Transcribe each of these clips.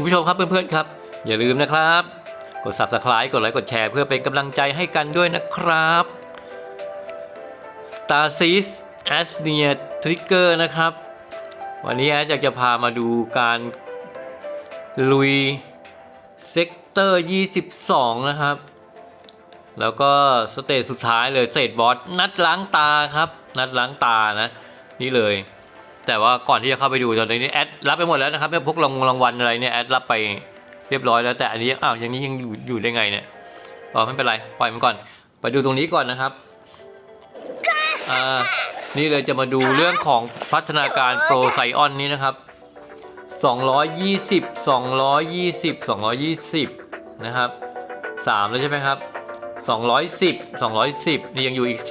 คุณผู้ชมครับเพื่อนๆครับ อย่าลืมนะครับ กด subscribe กดไลค์กดแชร์เพื่อเป็นกำลังใจให้กันด้วยนะครับ Star s e a a s n e a Trigger นะครับ วันนี้แอดอยากจะพามาดูการลุยเซกเตอร์ 22 นะครับ แล้วก็สเตจสุดท้ายเลยเศษบอสนัดล้างตาครับ นัดล้างตานะ นี่เลย แต่ว่าก่อนที่จะเข้าไปดูตอนนี้แอดรับไปหมดแล้วนะครับพวกรางรางวัลอะไรเนี่ยแอดรับไปเรียบร้อยแล้วแต่อันนี้อ้าวอย่างนี้ยังอยู่อยู่ได้ไงเนี่ยอ๋อไม่เป็นไรปล่อยมันก่อน ไปดูตรงนี้ก่อนนะครับอ่านี่เลยจะมาดูเรื่องของพัฒนาการโปรไซออนนี้นะครับ 220 220 220 นะครับ 3 แล้วใช่ไหมครับ 210 210 นี่ยังอยู่อีก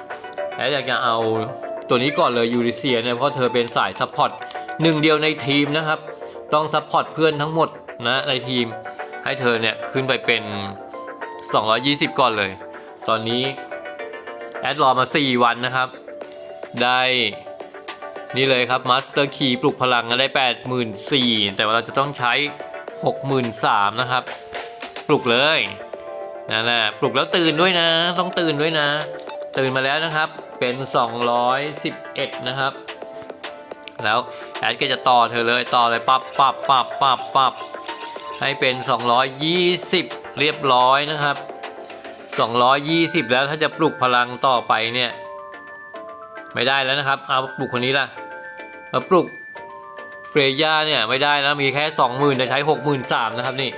2 แล้วอยากจะเอา ตัวนี้ก่อนเลยยูริเซียเนี่ยเพราะเธอเป็นสายซัพพอร์ตหนึ่งเดียวในทีมนะครับ ต้องซัพพอร์ตเพื่อนทั้งหมดนะในทีมให้เธอเนี่ยขึ้นไปเป็น 220 ก่อนเลย ตอนนี้แอดรอมา 4 วันนะครับ ได้นี่เลยครับมาสเตอร์คีปลุกพลังได้ 84,000แต่ว่าเราจะต้องใช้ 63,000นะครับ ปลุกเลยนั่นแหละปลุกแล้วตื่นด้วยนะ ต้องตื่นด้วยนะ ตื่นมาแล้วนะครับ เป็น 211 นะครับ แล้วแอดก็จะต่อเธอเลยต่อเลยปับปับปับปับปับให้เป็น 220 เรียบร้อยนะครับ 220 แล้วถ้าจะปลุกพลังต่อไปเนี่ย ไม่ได้แล้วนะครับ เอาปลุกคนนี้ล่ะมาปลุกเฟรย่าเนี่ยไม่ได้นะมีแค่ 20,000แต่ใช้ 63,000นะครับนี่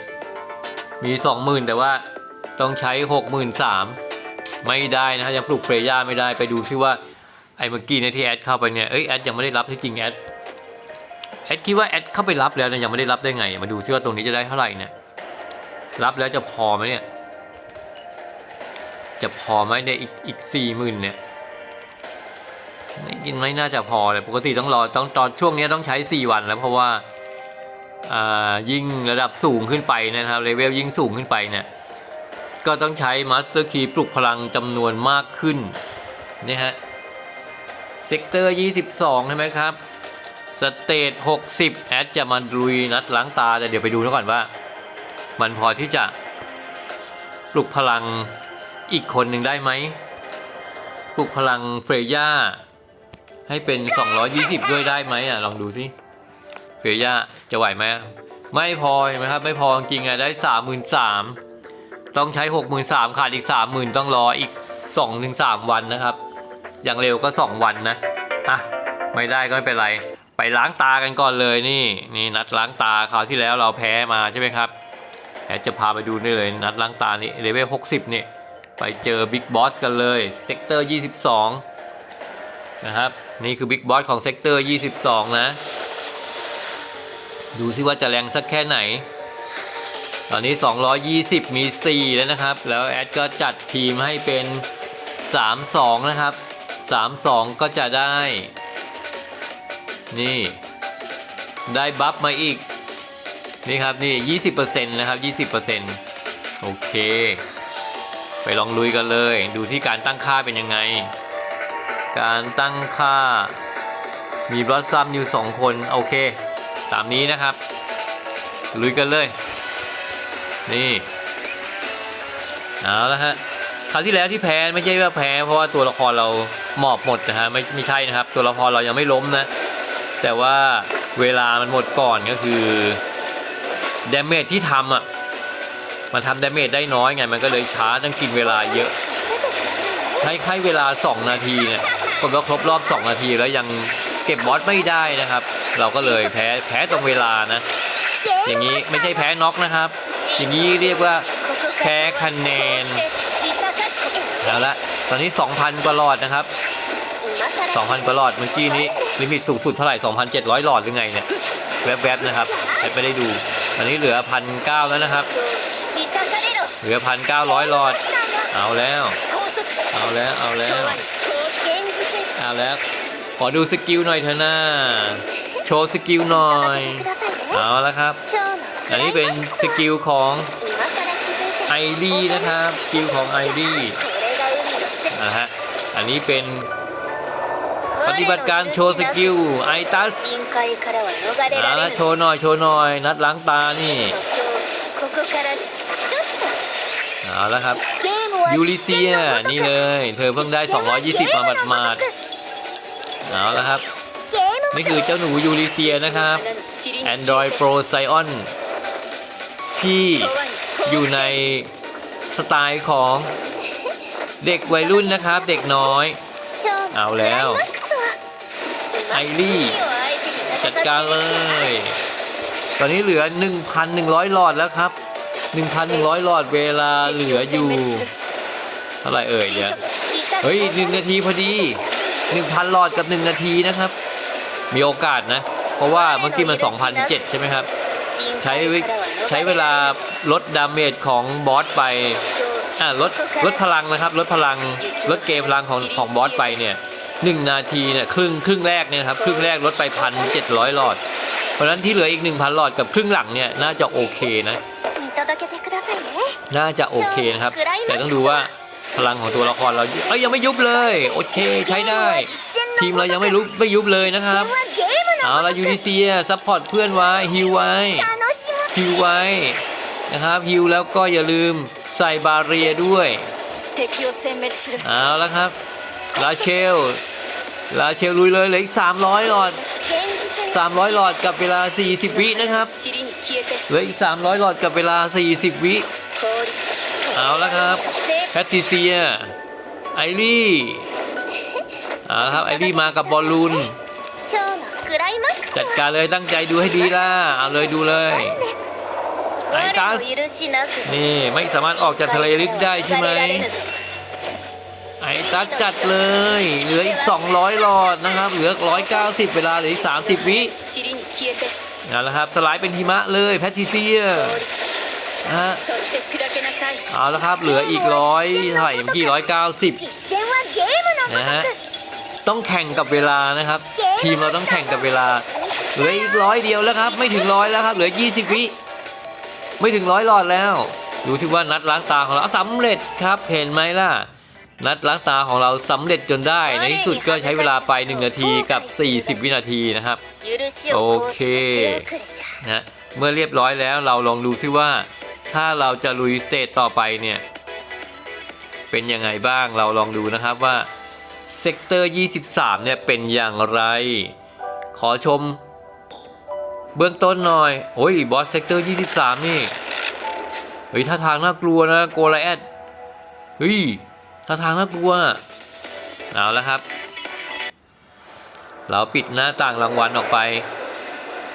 มี 20,000 แต่ว่าต้องใช้ 63,000 ไม่ได้นะฮะยังปลุกเฟรย่าไม่ได้ไปดูซิว่าไอ้เมื่อกี้เนี่ยที่แอดเข้าไปเนี่ยเอ้ยแอดยังไม่ได้รับที่จริงแอดแอดคิดว่าแอดเข้าไปรับแล้วเนี่ยยังไม่ได้รับได้ไง มาดูซิว่าตรงนี้จะได้เท่าไหร่เนี่ยรับแล้วจะพอไหมเนี่ยจะพอไหมเนี่ยอีกอีกสี่หมื่นเนี่ยไม่ไม่น่าจะพอเลยปกติต้องรอต้องตอนช่วงนี้ต้องใช้ 4 วันแล้วเพราะว่าอ่ายิ่งระดับสูงขึ้นไปนะครับเลเวลยิ่งสูงขึ้นไปเนี่ย ก็ต้องใช้มาสเตอร์คีปลุกพลังจำนวนมากขึ้นนี่ฮะเซกเตอร์ 22 ใช่ไหมครับ สเตท 60 แอดจะมาลุยนัดล้างตา แต่เดี๋ยวไปดูก่อนว่า มันพอที่จะปลุกพลังอีกคนหนึ่งได้ไหมปลุกพลังเฟรย่าให้เป็น 220 ด้วยได้ไหมอะ ลองดูสิเฟรย่าจะไหวไหมไม่พอเห็นไหมครับ ไม่พอจริงอะได้ 33,000 ต้องใช้63,000ขาดอีก30,000ต้องรออีก2-3วันนะครับ อย่างเร็วก็2วันนะอะไม่ได้ก็ไม่เป็นไร ไปล้างตากันก่อนเลยนี่นี่นัดล้างตาคราวที่แล้วเราแพ้มาใช่ไหมครับแอดจะพาไปดูนี่เลยนัดล้างตานี่เลเวล60นี่ไปเจอบิ๊กบอสกันเลยเซกเตอร์22นะครับนี่คือบิ๊กบอสของเซกเตอร์22นะ ดูซิว่าจะแรงสักแค่ไหน ตอนนี้ 220 มี 4 แล้วนะครับ แล้วแอดก็จัดทีมให้เป็น 32 นะครับ 32 ก็จะได้ นี่ ได้บัฟมาอีก นี่ครับ นี่ 20%นะครับ 20%โอเค ไปลองลุยกันเลย ดูที่การตั้งค่าเป็นยังไง การตั้งค่า มีบลอสซัมอยู่ 2 คน โอเค ตามนี้นะครับ ลุยกันเลย นี่ เอาละฮะคราวที่แล้วที่แพ้ไม่ใช่ว่าแพ้เพราะว่าตัวละครเราหมอบหมดนะฮะไม่ไม่ใช่นะครับ ตัวละครเรายังไม่ล้มนะ แต่ว่าเวลามันหมดก่อนก็คือดาเมจที่ทำอะมันทำดาเมจได้น้อยไงมันก็เลยช้าต้องกินเวลาเยอะให้ให้เวลา 2 นาทีเนี่ยผมก็ครบรอบ 2 นาทีแล้วยังเก็บบอสไม่ได้นะครับ เราก็เลยแพ้แพ้ตรงเวลานะ อย่างนี้ไม่ใช่แพ้น็อกนะครับ อย่างนี้เรียกว่าแพ้คะแนนเอาละตอนนี้ 2,000 กว่าหลอดนะครับ 2,000 กว่าหลอดเมื่อกี้นี้ลิมิตสูงสุดเท่าไหร่ 2,700 หลอดหรือไงเนี่ยแวบๆนะครับไม่ได้ดูตอนนี้เหลือพันเแล้วนะครับ เหลือพันเก้าร้อยหลอด เอาแล้ว เอาแล้ว เอาแล้ว เอาแล้ว ขอดูสกิลหน่อยเถอะนะโชว์สกิลหน่อย เอาแล้วครับ อันนี้เป็นสกิลของไอรีนะครับสกิลของไอรีนะฮะอันนี้เป็นปฏิบัติการโชว์สกิลไอตัสนะโชว์หน่อยโชว์หน่อย นัดล้างตานี่เอาละครับยูริเซียนี่เลย เธอเพิ่งได้ 220 มาบมาดมาดเอาละครับ นี่คือเจ้าหนูยูริเซียนะครับ Android Pro Scion ที่อยู่ในสไตล์ของเด็กวัยรุ่นนะครับ เด็กน้อย เอาแล้ว ไอรี่ จัดการเลย ตอนนี้เหลือ 1,100 หลอดแล้วครับ 1,100 หลอดเวลาเหลืออยู่ เท่าไหร่เอ่ยเนี่ยเฮ้ยหนึ่งนาทีพอดี 1,000 หลอดกับ 1 นาทีนะครับ มีโอกาสนะ เพราะว่าเมื่อกี้มัน2,007ใช่ไหมครับ ใช้ใช้เวลาลดดาเมจของบอสไปอ่าลดลดพลังนะครับลดพลังลดเกมพลังของของบอสไปเนี่ยหนึ่งนาทีเนี่ยครึ่งครึ่งแรกเนี่ยครับครึ่งแรกลดไปพันเจ็ดร้อยหลอด เพราะนั้นที่เหลืออีกหนึ่งพันหลอดกับครึ่งหลังเนี่ยน่าจะโอเคนะ น่าจะโอเคนะครับ แต่ต้องดูว่าพลังของตัวละครเราเอ้ยยังไม่ยุบเลย โอเคใช้ได้ ทีมเรายังไม่รู้ไม่ยุบเลยนะครับ เอาละยูดีซีซัพพอร์ตเพื่อนไว้ฮิวไว้ฮิวไว้นะครับฮิวแล้วก็อย่าลืมใส่บาเรียด้วยเอาละครับลาเชลลาเชลลุยเลยเหลืออีก300 หลอด 300 หลอดกับเวลา 40 วินะครับเหลืออีก 300 หลอดกับเวลา 40 วิเอาละครับแพติเซียไอรี่เอาละครับไอรี่มากับบอลลูน จัดการเลยตั้งใจดูให้ดีล่ะเอาเลยดูเลยไอตัสนี่ไม่สามารถออกจากทะเลลึกได้ใช่ไหมไอตัสจัดเลยเหลืออีก 200หลอดนะครับ เหลือ 190 เวลาเหลืออีก 30 วิเอาละครับสลายเป็นหิมะเลยแพทติเซียฮะเอาละครับเหลืออีกร้อยเท่าไหร่เมื่อกี้ร้อยเก้าสิบนะฮะ ต้องแข่งกับเวลานะครับ ทีมเราต้องแข่งกับเวลา เหลืออีกร้อยเดียวแล้วครับ ไม่ถึงร้อยแล้วครับ เหลือ 20 วิไม่ถึงร้อยหลอดแล้วดูสิว่านัดล้างตาของเราสำเร็จครับ เห็นไหมล่ะ นัดล้างตาของเราสำเร็จจนได้ ในที่สุดก็ใช้เวลาไป 1 นาทีกับ 40 วินาทีนะครับ โอเคนะเมื่อเรียบร้อยแล้วเราลองดูซิว่า ถ้าเราจะลุยสเตตต่อไปเนี่ย เป็นยังไงบ้างเราลองดูนะครับว่า เซกเตอร์ 23 เนี่ยเป็นอย่างไร ขอชม เบื้องต้นหน่อย โอ้ย บอสเซกเตอร์ 23 นี่ เฮ้ย ท่าทางน่ากลัวนะ โกลาแอดเฮ้ย ท่าทางน่ากลัว เอาแล้วครับ เราปิดหน้าต่างรางวัลออกไป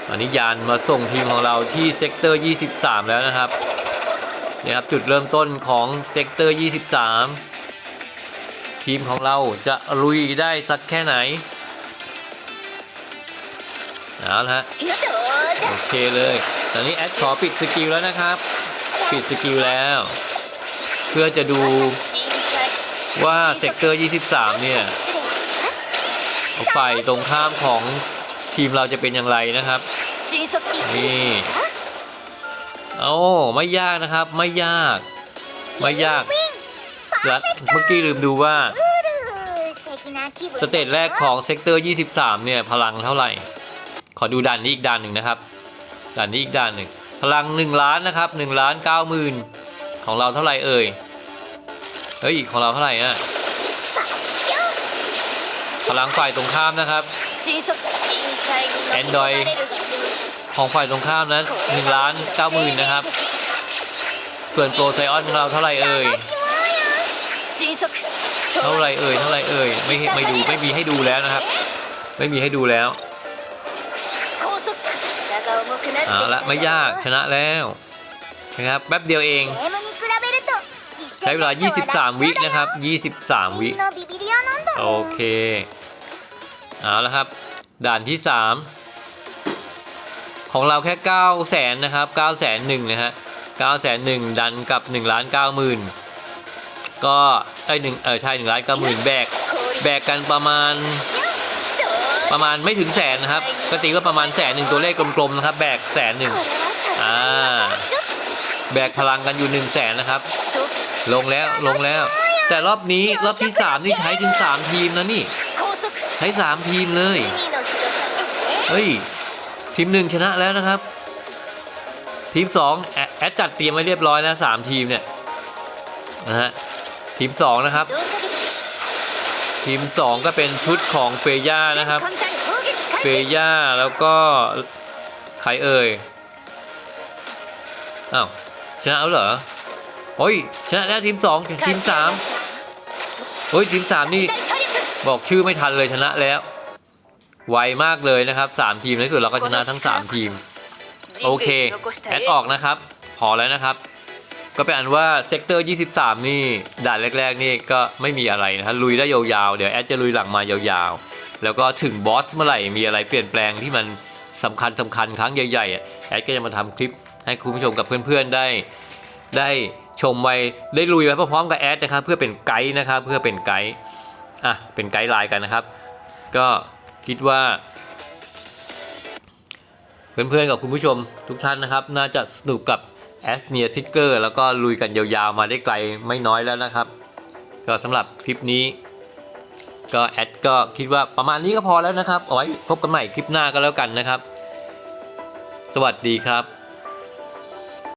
อันนี้ยานมาส่งทีมของเราที่เซกเตอร์ 23 แล้วนะครับ นี่ครับ จุดเริ่มต้นของเซกเตอร์ 23 ทีมของเราจะลุยได้สักแค่ไหนเอาละฮะโอเคเลย ตอนนี้แอดขอปิดสกิลแล้วนะครับ ปิดสกิลแล้ว เพื่อจะดูว่าเซกเตอร์ 23 เนี่ยฝ่ายตรงข้ามของทีมเราจะเป็นอย่างไรนะครับ นี่โอ้ไม่ยากนะครับ ไม่ยาก ไม่ยาก แล้เมื่อกี้ลืมดูว่า สเตจแรกของเซกเตอร์ 23 เนี่ย พลังเท่าไหร่ ขอดูด่านนี้อีกด่านหนึ่งนะครับ ด่านนี้อีกด่านหนึ่ง พลัง 1 ล้านนะครับ1ล้าน9มื่นของเราเท่าไหร่เอ่ย เฮ้ย ของเราเท่าไหร่อะ พลังฝ่ายตรงข้ามนะครับแอนดรอยของฝ่ายตรงข้ามนั้น1ล้าน9มื่นนะครับ ส่วนโปรไซออนของเราเท่าไหร่เอ่ย เท่าไรเอ่ยเท่าไรเอ่ยไม่ไม่ดูไม่มีให้ดูแล้วนะครับ ไม่มีให้ดูแล้วเอาละไม่ยากชนะแล้วนะครับแป๊บเดียวเอง ใช้เวลา 23 วินะครับ 23 วิโอเคเอาละครับ ด่านที่ 3 ของเราแค่ 9 0 0แสนนะครับ9 0 0 0 0 0 1นะฮะ9 0 0 0 0 0 ดันกับ 1 9 0 0 0น ก็ไอหนึ่งเออใช่หนึ่งร้านก็หมื่นแบกแบกกันประมาณ ประมาณไม่ถึงแสนนะครับปกติก็ประมาณแสนหนึ่งตัวเลขกลมๆนะครับ แบกแสนหนึ่งอ่าแบกพลังกันอยู่หนึ่งแสนนะครับ ลงแล้วลงแล้ว แต่รอบนี้รอบที่สามนี่ใช้ถึงสามทีมนะนี่ ใช้สามทีมเลยเฮ้ยทีมหนึ่งชนะแล้วนะครับ ทีมสองแอดจัดเตรียมไว้เรียบร้อยแล้วสามทีมเนี่ยนะฮะ ทีมสองนะครับ ทีมสองก็เป็นชุดของเฟย่านะครับเฟย่าแล้วก็ใครเอ่ยอ้าวชนะแล้วเหรอโอ้ยชนะแล้วทีมสองทีมสามโอ้ยทีมสามนี่บอกชื่อไม่ทันเลยชนะแล้ว ไวมากเลยนะครับสามทีมในสุดเราก็ชนะทั้งสามทีม โอเคแอดออกนะครับ พอแล้วนะครับ ก็เป็นอันว่าเซกเตอร์ 23 นี่ด่านแรกๆนี่ก็ไม่มีอะไรนะครับลุยได้ยาวๆ เดี๋ยวแอดจะลุยหลังมายาวๆ แล้วก็ถึงบอสเมื่อไหร่มีอะไรเปลี่ยนแปลงที่มันสำคัญสำคัญครั้งใหญ่ๆแอดก็จะมาทำคลิปให้คุณผู้ชมกับเพื่อนๆได้ ได้ชมไว้ได้ลุยไปพร้อมๆกับแอดนะครับเพื่อเป็นไกด์นะครับเพื่อเป็นไกด์อะเป็นไกด์ไลน์กันนะครับ ก็คิดว่า เพื่อนๆกับคุณผู้ชมทุกท่านนะครับ น่าจะสนุกกับ แอสเนียซิกเกอร์แล้วก็ลุยกันยาวๆมาได้ไกลไม่น้อยแล้วนะครับ ก็สำหรับคลิปนี้ ก็แอดก็คิดว่าประมาณนี้ก็พอแล้วนะครับ เอาไว้พบกันใหม่คลิปหน้าก็แล้วกันนะครับ สวัสดีครับ